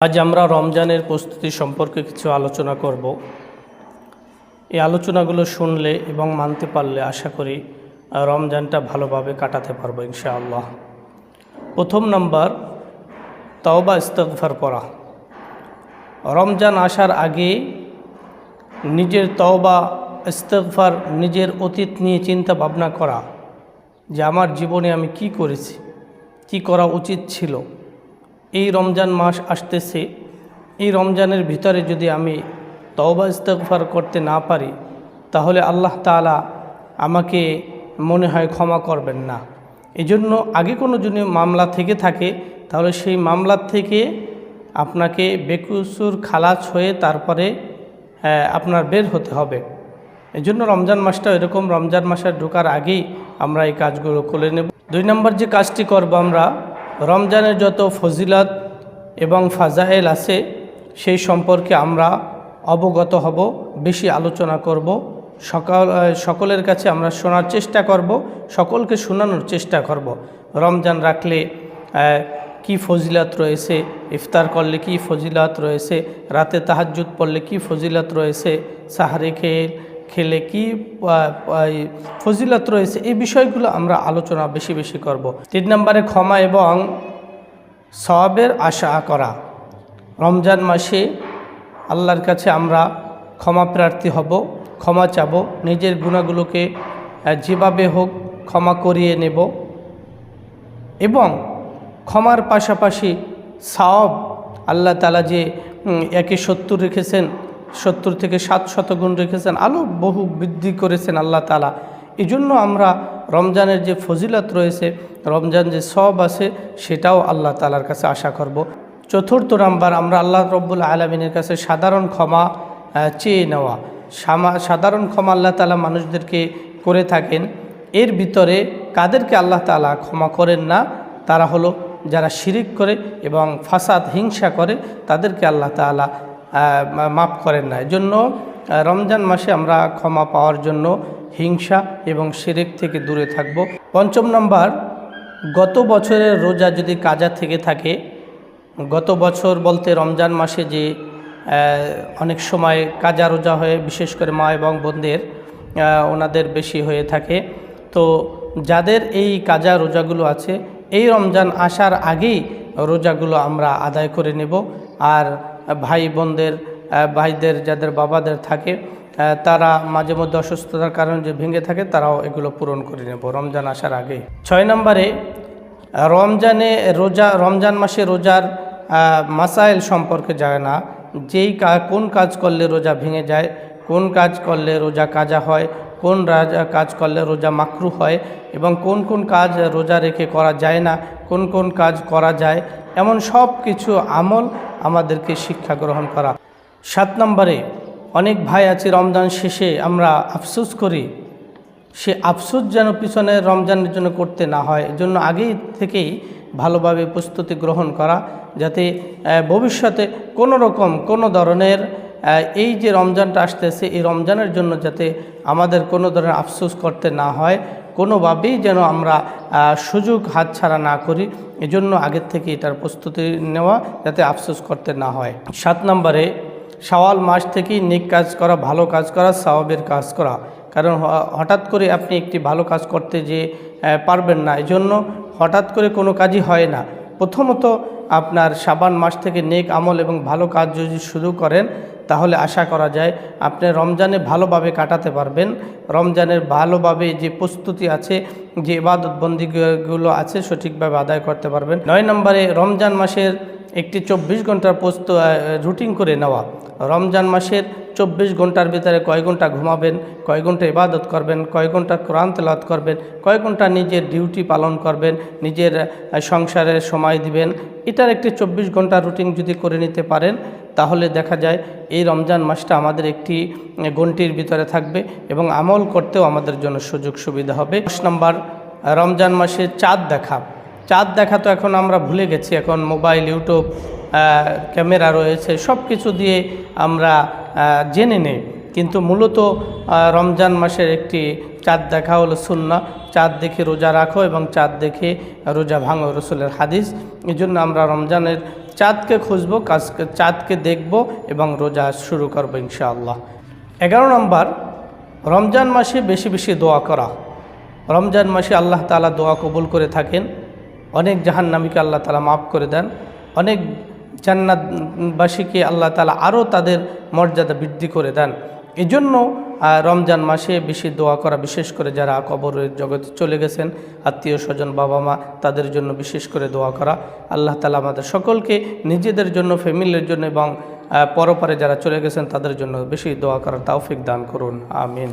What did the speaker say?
আজ আমরা রমজানের প্রস্তুতি সম্পর্কে কিছু আলোচনা করব। এই আলোচনাগুলো শুনলে এবং মানতে পারলে আশা করি রমজানটা ভালোভাবে কাটাতে পারব ইনশাআল্লাহ। প্রথম নাম্বার, তওবা ইস্তগফার পড়া। রমজান আসার আগে নিজের তওবা, ইস্তগফার, নিজের অতীত নিয়ে চিন্তা ভাবনা করা যে আমার জীবনে আমি কি করেছি, কি করা উচিত ছিল। এই রমজান মাস আসতেছে। এই রমজানের ভিতরে যদি আমি তওবা ইস্তগফার করতে না পারি, তাহলে আল্লাহ তাআলা আমাকে মনে হয় ক্ষমা করবেন না। এজন্য আগে কোনো যদি মামলা থেকে থাকে, তাহলে সেই মামলার থেকে আপনাকে বেকুসুর খালাস হয়ে তারপরে আপনার বের হতে হবে। এই জন্য রমজান মাসটা এরকম, রমজান মাসের ঢোকার আগেই আমরা এই কাজগুলো করে নেব। দুই নম্বর যে কাজটি করব আমরা রমজানের যত ফজিলত এবং ফাজাইল আছে, সেই সম্পর্কে আমরা অবগত হব, বেশি আলোচনা করব। সকাল সকলের কাছে আমরা শোনার চেষ্টা করব, সকলকে শোনানোর চেষ্টা করব। রমজান রাখলে কি ফজিলত রয়েছে, ইফতার করলে কি ফজিলত রয়েছে, রাতে তাহাজ্জুদ পড়লে কি ফজিলত রয়েছে, সাহারি খেয়ে খেলে কি ফজিলত রয়েছে, এই বিষয়গুলো আমরা আলোচনা বেশি বেশি করব। তিন নম্বরে ক্ষমা এবং সওয়াবের আশা করা। রমজান মাসে আল্লাহর কাছে আমরা ক্ষমা প্রার্থী হব, ক্ষমা চাব, নিজের গুণাগুলোকে যেভাবে হোক ক্ষমা করিয়ে নেব এবং ক্ষমার পাশাপাশি সাওয়াব, আল্লাহ তালা যে একে সত্তর রেখেছেন সত্তর থেকে সাত শতগুণ রেখেছেন, আলো বহু বৃদ্ধি করেছেন আল্লাহ তালা এই জন্য আমরা রমজানের যে ফজিলত রয়েছে, রমজান যে সব আছে, সেটাও আল্লাহ তালার কাছে আশা করব। চতুর্থ নাম্বার, আমরা আল্লাহ রব্বুল আলমিনের কাছে সাধারণ ক্ষমা চেয়ে নেওয়া। সাধারণ ক্ষমা আল্লাহ তালা মানুষদেরকে করে থাকেন। এর ভিতরে কাদেরকে আল্লাহ তালা ক্ষমা করেন না, তারা হলো যারা শিরিক করে এবং ফাসাদ, হিংসা করে, তাদেরকে আল্লাহ তালা মাফ করেন না। এজন্য রমজান মাসে আমরা ক্ষমা পাওয়ার জন্য হিংসা এবং শিরিক থেকে দূরে থাকব। পঞ্চম নম্বর, গত বছরের রোজা যদি কাজা থেকে থাকে, গত বছর বলতে রমজান মাসে যে অনেক সময় কাজা রোজা হয়ে, বিশেষ করে মা এবং বোনদের ওনাদের বেশি হয়ে থাকে। তো যাদের এই কাজা রোজাগুলো আছে, এই রমজান আসার আগেই রোজাগুলো আমরা আদায় করে নেব। আর ভাই বোনদের ভাইদের যাদের বাবাদের থাকে তারা মাঝে মধ্যে অসুস্থতার কারণে যে ভেঙে থাকে, তারাও এগুলো পূরণ করে নেব রমজান আসার আগেই ছয় নম্বরে, রমজানে রোজা, রমজান মাসে রোজার মাসাইল সম্পর্কে যায় না। যেই কোন কাজ করলে রোজা ভেঙে যায়, কোন কাজ করলে রোজা কাজা হয়, কোন কাজ করলে রোজা মাকরু হয়, এবং কোন কোন কাজ রোজা রেখে করা যায় না, কোন কোন কাজ করা যায় এমন সব কিছু আমল আমাদেরকে শিক্ষা গ্রহণ করা। সাত নম্বরে, অনেক ভাই আছে রমজান শেষে আমরা আফসোস করি। সে আফসোস যেন পিছনে রমজানের জন্য করতে না হয় জন্য আগেই থেকেই ভালোভাবে প্রস্তুতি গ্রহণ করা, যাতে ভবিষ্যতে কোনো রকম কোনো ধরনের এই যে রমজানটা আসতেছে, এই রমজানের জন্য যাতে আমাদের কোনো ধরনের আফসোস করতে না হয়। কোনোভাবেই যেন আমরা সুযোগ হাতছাড়া না করি, এজন্য আগের থেকে এটার প্রস্তুতি নেওয়া যাতে আফসোস করতে না হয়। সাত নম্বরে, শাওয়াল মাস থেকেই নেক কাজ করা, ভালো কাজ করা, সাওয়াবের কাজ করা। কারণ হঠাৎ করে আপনি একটি ভালো কাজ করতে যে পারবেন না, এজন্য হঠাৎ করে কোনো কাজই হয় না। প্রথমত আপনার সাবান মাস থেকে নেক আমল এবং ভালো কাজ যদি শুরু করেন তাহলে আশা করা যায় আপনি রমজানে ভালোভাবে কাটাতে পারবেন। রমজানের ভালোভাবে যে প্রস্তুতি আছে, যে ইবাদতবন্দিগুলো আছে, সঠিকভাবে আদায় করতে পারবেন। নয় নম্বরে, রমজান মাসের একটি চব্বিশ ঘণ্টার প্রস্তুত রুটিন করে নেওয়া। রমজান মাসের চব্বিশ ঘণ্টার ভিতরে কয় ঘণ্টা ঘুমাবেন, কয় ঘণ্টা ইবাদত করবেন, কয় ঘণ্টা কোরআন তেলাওয়াত করবেন, কয় ঘণ্টা নিজের ডিউটি পালন করবেন, নিজের সংসারের সময় দিবেন। এটার একটি চব্বিশ ঘণ্টা রুটিন যদি করে নিতে পারেন তাহলে দেখা যায় এই রমজান মাসটা আমাদের একটি গণ্টির ভিতরে থাকবে এবং আমল করতেও আমাদের জন্য সুযোগ সুবিধা হবে। দশ নম্বর, রমজান মাসে চাঁদ দেখা। চাঁদ দেখা তো এখন আমরা ভুলে গেছি, এখন মোবাইল, ইউটিউব ক্যামেরা রয়েছে সব কিছু দিয়ে আমরা জেনে নেই। কিন্তু মূলত রমজান মাসের একটি চাঁদ দেখা হলো সুন্না চাঁদ দেখে রোজা রাখো এবং চাঁদ দেখে রোজা ভাঙো রসুলের হাদিস। এই জন্য আমরা রমজানের চাঁদকে খুঁজবো, কাজকে, চাঁদকে দেখব এবং রোজা শুরু করব ইনশাআল্লাহ। এগারো নম্বর, রমজান মাসে বেশি বেশি দোয়া করা। রমজান মাসে আল্লাহ তালা দোয়া কবুল করে থাকেন। অনেক জাহান্নামীকে আল্লাহ তালা মাফ করে দেন। অনেক জান্নাতবাসীকে আল্লাহ তালা আরও তাদের মর্যাদা বৃদ্ধি করে দেন। এজন্য রমজান মাসে বেশি দোয়া করা, বিশেষ করে যারা কবরের জগতে চলে গেছেন, আত্মীয় স্বজন, বাবা মা, তাদের জন্য বিশেষ করে দোয়া করা। আল্লাহ তালা আমাদের সকলকে নিজেদের জন্য, ফ্যামিলির জন্য এবং পরপরে যারা চলে গেছেন, তাদের জন্য বেশি দোয়া করার তাওফিক দান করুন। আমিন।